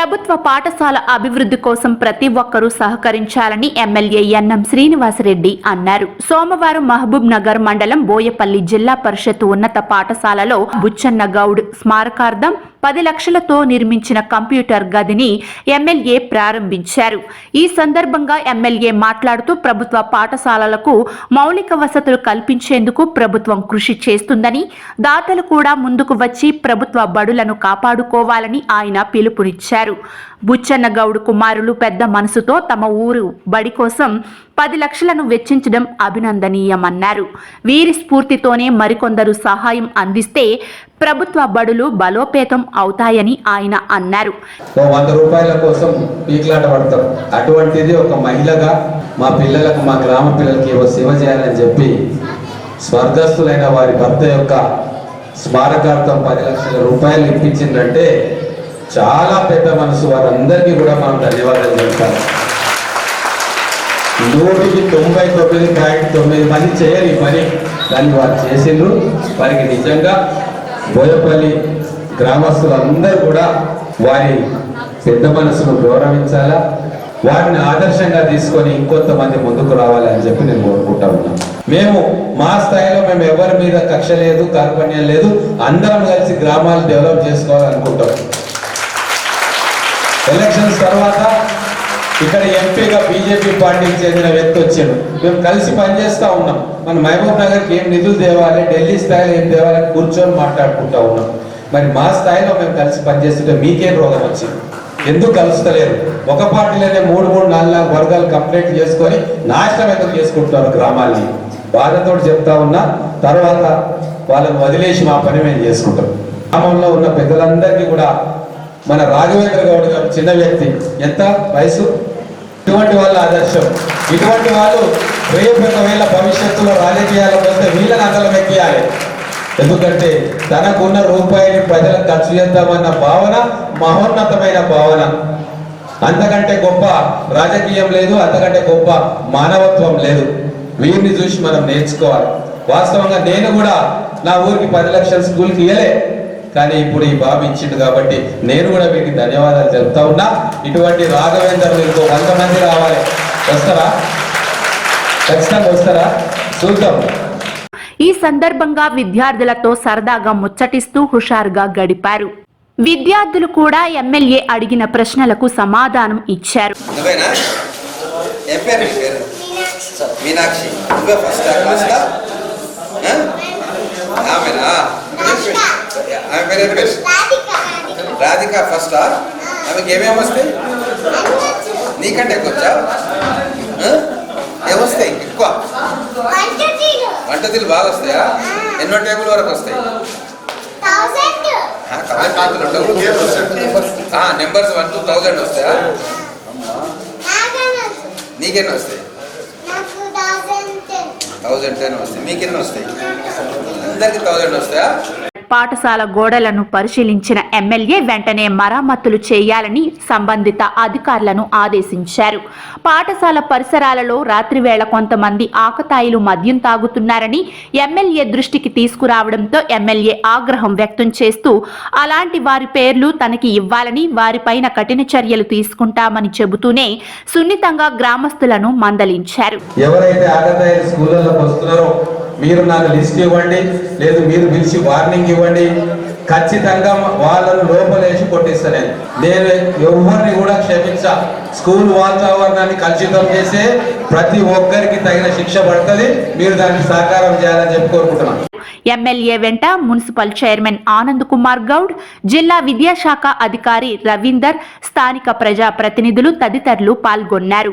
ప్రభుత్వ పాఠశాల అభివృద్ధి కోసం ప్రతి ఒక్కరూ సహకరించాలని ఎమ్మెల్యే ఎన్ఎం శ్రీనివాసరెడ్డి అన్నారు. సోమవారం మహబూబ్ నగర్ మండలం బోయపల్లి జిల్లా పరిషత్ ఉన్నత పాఠశాలలో బుచ్చన్న గౌడ్ స్మారకార్థం పది లక్షలతో నిర్మించిన కంప్యూటర్ గదిని ఎమ్మెల్యే ప్రారంభించారు. ఈ సందర్భంగా ఎమ్మెల్యే మాట్లాడుతూ ప్రభుత్వ పాఠశాలలకు మౌలిక వసతులు కల్పించేందుకు ప్రభుత్వం కృషి చేస్తుందని దాతలు కూడా ముందుకు వచ్చి ప్రభుత్వ బడులను కాపాడుకోవాలని ఆయన పిలుపునిచ్చారు. బుచ్చన్నగౌడ్ కుమారులు పెద్ద మనసుతో తమ ఊరు బడి కోసం పది లక్షలను వెచ్చించడం అభినందనీయమన్నారు. వీరి స్ఫూర్తితోనే మరికొందరు సహాయం అందిస్తే ప్రభుత్వ బడులు బలోపేతం అవుతాయని ఆయన అన్నారు. వంద రూపాయల కోసం పీకిలాట పడతారు అటువంటిది ఒక మహిళగా మా పిల్లలకు మా గ్రామ పిల్లలకి ఓ సేవ చేయాలని చెప్పి స్వర్గస్థులైన వారి భర్త యొక్క స్మారకార్థం పది లక్షల రూపాయలు ఇప్పించిందంటే చాలా పెద్ద మనసు. వారందరికీ కూడా మనం ధన్యవాదాలు చెప్తాను. నూటికి తొంభై తొమ్మిది పాయింట్ తొమ్మిది మంది చేయరు ఈ పని. దాన్ని వారు చేసిండ్రు. వారికి నిజంగా బోయపల్లి గ్రామస్తులందరూ కూడా వారి పెద్ద మనసును గౌరవించాలా? వారిని ఆదర్శంగా తీసుకొని ఇంకొంతమంది ముందుకు రావాలి అని చెప్పి నేను కోరుకుంటా ఉన్నాను. మేము మా స్థాయిలో మేము ఎవరి మీద కక్ష లేదు కార్పణ్యం లేదు. అందరం కలిసి గ్రామాలు డెవలప్ చేసుకోవాలనుకుంటాం. ఎలక్షన్స్ తర్వాత ఇక్కడ ఎంపీగా బీజేపీ పార్టీకి చెందిన వ్యక్తి వచ్చాడు. మేము కలిసి పనిచేస్తా ఉన్నాం. మన మహబూబ్ నగర్కి ఏం నిధులు తేవాలి ఢిల్లీ స్థాయిలో ఏం తేవాలి కూర్చొని మాట్లాడుకుంటా ఉన్నాం. మరి మా స్థాయిలో మేము కలిసి పనిచేస్తుంటే మీకేం రోగం వచ్చింది? ఎందుకు కలుస్తలేరు? ఒక పార్టీలోనే మూడు మూడు నాలుగు నాలుగు వర్గాలు కంప్లైంట్ చేసుకొని నాశనం ఎందుకు చేసుకుంటున్నారు గ్రామాల్ని? బాధతో చెప్తా ఉన్నా తర్వాత వాళ్ళని వదిలేసి మా పని మేము చేసుకుంటాం. గ్రామంలో ఉన్న పెద్దలందరికీ కూడా మన రాఘవేంద్ర గౌడ్ గారు చిన్న వ్యక్తి. ఎంత? వయసు? ఇటువంటి వాళ్ళ ఆదర్శం. ఇటువంటి వాళ్ళు రేపు ఒకవేళ భవిష్యత్తులో రాజకీయాలకు వస్తే వీళ్ళని అందరం ఎక్కియాలి ఎందుకంటే తనకున్న రూపాయిని ప్రజలకు ఖర్చు చేద్దామన్న భావన మహోన్నతమైన భావన. అంతకంటే గొప్ప రాజకీయం లేదు అంతకంటే గొప్ప మానవత్వం లేదు. వీరిని చూసి మనం నేర్చుకోవాలి. వాస్తవంగా నేను కూడా నా ఊరికి పది లక్షల స్కూల్కి ఇవ్వలే కానీ ఇప్పుడు ఈ బాబు ఇచ్చిండు కాబట్టి నేను కూడా వీరికి ధన్యవాదాలు చెప్తా ఉన్నా. ఇటువంటి రాఘవేందర్లు ఇంకో వంద మంది రావాలి. వస్తారా? ఖచ్చితంగా వస్తారా? చూద్దాం. ఈ సందర్భంగా విద్యార్థులతో సరదాగా ముచ్చటిస్తూ హుషారుగా గడిపారు. విద్యార్థులు కూడా ఎమ్మెల్యే అడిగిన ప్రశ్నలకు సమాధానం ఇచ్చారు. మీనాక్షి. ఫస్ట్ పేరు ఏం పేరు రాధిక ఫస్టా ఆమెకి ఏమేమి వస్తాయి? నీకంటే ఎక్కువ ఏమొస్తాయి? ఎక్కువ. వంట తీరు బాగా వస్తాయా? ఎన్నో టేబుల్ వరకు వస్తాయి? నెంబర్స్ వన్ టూ థౌసండ్ వస్తాయా? నీకెన్ని వస్తాయి? Thousand ten. వస్తాయి. మీకెన్ని వస్తాయి? అందరికి థౌజండ్ వస్తాయా? పాఠశాల గోడలను పరిశీలించిన ఎమ్మెల్యే వెంటనే మరమ్మతులు చేయాలని సంబంధిత అధికారులను ఆదేశించారు. పాఠశాల పరిసరాలలో రాత్రివేళ కొంతమంది ఆకతాయిలు మద్యం తాగుతున్నారని ఎమ్మెల్యే దృష్టికి తీసుకురావడంతో ఎమ్మెల్యే ఆగ్రహం వ్యక్తం చేస్తూ అలాంటి వారి పేర్లు తనకి ఇవ్వాలని వారిపైన కఠిన చర్యలు తీసుకుంటామని చెబుతూనే సున్నితంగా గ్రామస్తులను మందలించారు. ఎవరైతే స్కూళ్ళలోకి వస్తున్నారో మీరు నాకు లిస్ట్ ఇవ్వండి లేదు మీరు పిలిచి వార్నింగ్ ఇవ్వండి. ఖచ్చితంగా వాళ్ళను లోపలేసి కొట్టిస్తా నేను నేను ఎవరిని కూడా క్షమించా. స్కూల్ వాతావరణాన్ని కలుషితం చేసే ప్రతి ఒక్కరికి తగిన శిక్ష పడుతుంది. మీరు దానికి సహకారం చేయాలని చెప్పి కోరుకుంటున్నాను. ఎమ్మెల్యే వెంట మున్సిపల్ చైర్మన్ ఆనంద్ కుమార్ గౌడ్ జిల్లా విద్యాశాఖ అధికారి రవీందర్ స్థానిక ప్రజా ప్రతినిధులు తదితరులు పాల్గొన్నారు.